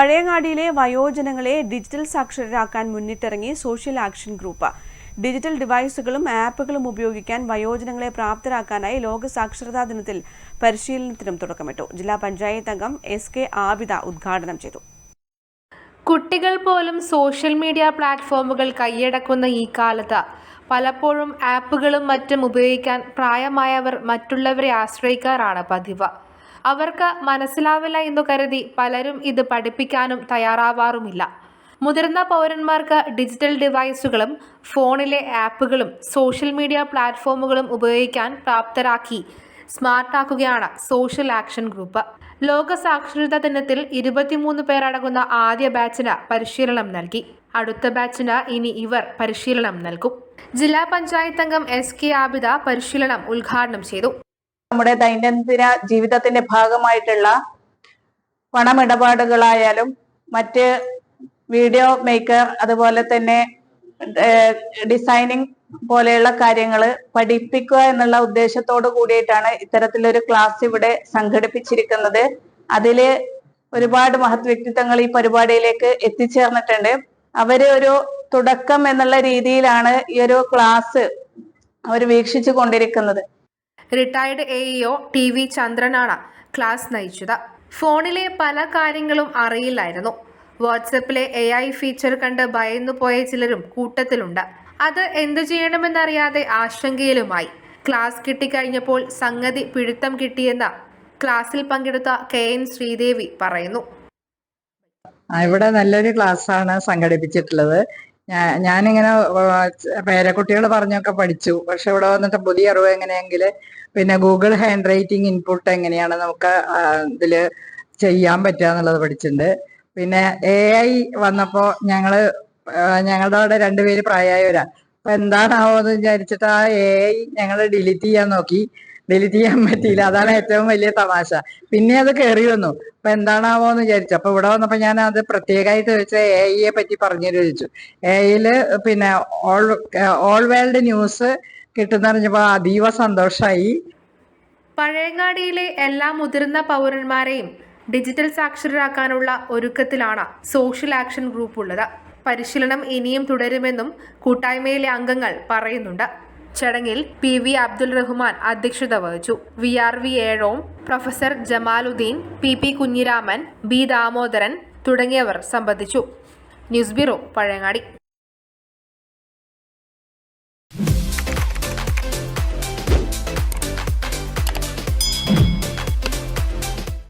പഴയങ്ങാടിയിലെ വയോജനങ്ങളെ digital സാക്ഷരരാക്കാൻ മുന്നിട്ടിറങ്ങി social action group. Digital ഡിവൈസുകളും ആപ്പുകളും ഉപയോഗിക്കാൻ വയോജനങ്ങളെ പ്രാപ്തരാക്കാനായി ലോക സാക്ഷരതാ ദിനത്തിൽ പരിശീലനത്തിനും തുടക്കമിട്ടു. ജില്ലാ പഞ്ചായത്ത് അംഗം എസ് കെ ആബിദ ഉദ്ഘാടനം ചെയ്തു. കുട്ടികൾ പോലും സോഷ്യൽ മീഡിയ പ്ലാറ്റ്ഫോമുകൾ കൈയടക്കുന്ന ഈ കാലത്ത് പലപ്പോഴും ആപ്പുകളും മറ്റും ഉപയോഗിക്കാൻ പ്രായമായവർ മറ്റുള്ളവരെ ആശ്രയിക്കാറാണ് പതിവ്. അവർക്ക് മനസ്സിലാവില്ല എന്നു കരുതി പലരും ഇത് പഠിപ്പിക്കാനും തയ്യാറാവാറുമില്ല. മുതിർന്ന പൗരന്മാർക്ക് ഡിജിറ്റൽ ഡിവൈസുകളും ഫോണിലെ ആപ്പുകളും സോഷ്യൽ മീഡിയ പ്ലാറ്റ്ഫോമുകളും ഉപയോഗിക്കാൻ പ്രാപ്തരാക്കി സ്മാർട്ടാക്കുകയാണ് സോഷ്യൽ ആക്ഷൻ ഗ്രൂപ്പ്. ലോക സാക്ഷരതാ ദിനത്തിൽ ഇരുപത്തിമൂന്ന് പേരടങ്ങുന്ന ആദ്യ ബാച്ചിന് പരിശീലനം നൽകി. അടുത്ത ബാച്ചിന് ഇനി ഇവർ പരിശീലനം നൽകും. ജില്ലാ പഞ്ചായത്ത് അംഗം എസ് കെ ആബിദ പരിശീലനം ഉദ്ഘാടനം ചെയ്തു. നമ്മുടെ ദൈനംദിന ജീവിതത്തിന്റെ ഭാഗമായിട്ടുള്ള പണമിടപാടുകളായാലും മറ്റ് വീഡിയോ മേക്കർ അതുപോലെ തന്നെ ഡിസൈനിങ് പോലെയുള്ള കാര്യങ്ങൾ പഠിപ്പിക്കുക എന്നുള്ള ഉദ്ദേശത്തോട് കൂടിയിട്ടാണ് ഇത്തരത്തിലൊരു ക്ലാസ് ഇവിടെ സംഘടിപ്പിച്ചിരിക്കുന്നത്. അതിൽ ഒരുപാട് മഹത് വ്യക്തിത്വങ്ങൾ ഈ പരിപാടിയിലേക്ക് എത്തിച്ചേർന്നിട്ടുണ്ട്. അവർ ഒരു തുടക്കം എന്നുള്ള രീതിയിലാണ് ഈ ഒരു ക്ലാസ് അവർ വീക്ഷിച്ചു കൊണ്ടിരിക്കുന്നത്. Retired A E O T V ചന്ദ്രനാണ് class നയിച്ചത്. ഫോണിലെ പല കാര്യങ്ങളും അറിയില്ലായിരുന്നു. വാട്സപ്പിലെ എ ഐ ഫീച്ചർ കണ്ട് ഭയന്നു പോയ ചിലരും കൂട്ടത്തിലുണ്ട്. അത് എന്തു ചെയ്യണമെന്നറിയാതെ ആശങ്കയിലുമായി. ക്ലാസ് കിട്ടിക്കഴിഞ്ഞപ്പോൾ സംഗതി പിടുത്തം കിട്ടിയെന്ന് ക്ലാസ്സിൽ പങ്കെടുത്ത കെ എൻ ശ്രീദേവി പറയുന്നു. ഇവിടെ നല്ലൊരു ക്ലാസ്സാണ് സംഘടിപ്പിച്ചിട്ടുള്ളത്. ഞാ- ഞാനിങ്ങനെ പേരക്കുട്ടികൾ പറഞ്ഞൊക്കെ പഠിച്ചു. പക്ഷെ ഇവിടെ വന്നിട്ട് പുതിയ അറിവ് എങ്ങനെയെങ്കിൽ പിന്നെ ഗൂഗിൾ ഹാൻഡ് റൈറ്റിംഗ് ഇൻപുട്ട് എങ്ങനെയാണ് നമുക്ക് ഇതിൽ ചെയ്യാൻ പറ്റുക എന്നുള്ളത് പഠിച്ചിട്ടുണ്ട്. പിന്നെ എ ഐ വന്നപ്പോ ഞങ്ങൾ ഞങ്ങളുടെ അവിടെ രണ്ടുപേര് പ്രായമായവരാ അപ്പൊ എന്താണാവോ എന്ന് വിചാരിച്ചിട്ട് ആ എ ഐ ഞങ്ങൾ ഡിലീറ്റ് ചെയ്യാൻ നോക്കി. ഡിലീറ്റ് ചെയ്യാൻ പറ്റിയില്ല. അതാണ് ഏറ്റവും വലിയ തമാശ. പിന്നെ അത് കയറി വന്നു. അപ്പൊ എന്താണാവോ എന്ന് വിചാരിച്ചു. അപ്പൊ ഇവിടെ വന്നപ്പോ ഞാൻ അത് പ്രത്യേകമായിട്ട് ചോദിച്ച എ ഐയെ പറ്റി പറഞ്ഞു ചോദിച്ചു. എ പിന്നെ ഓൾ ഓൾ വേൾഡ് ന്യൂസ് കിട്ടുന്നറിഞ്ഞപ്പോ അതീവ സന്തോഷമായി പഴയങ്ങാടിയിലെ എല്ലാ മുതിർന്ന പൗരന്മാരെയും ഡിജിറ്റൽ സാക്ഷരരാക്കാനുള്ള ഒരുക്കത്തിലാണ് സോഷ്യൽ ആക്ഷൻ ഗ്രൂപ്പ് ഉള്ളത്. പരിശീലനം ഇനിയും തുടരുമെന്നും കൂട്ടായ്മയിലെ അംഗങ്ങൾ പറയുന്നുണ്ട്. ചടങ്ങിൽ പി വി അബ്ദുൽ റഹ്മാൻ അധ്യക്ഷത വഹിച്ചു. V R V Ezhome professor Jamaluddin P P Kunhiraman B Damodaran തുടങ്ങിയവർ സംബന്ധിച്ചു. News bureau Pazhayangadi.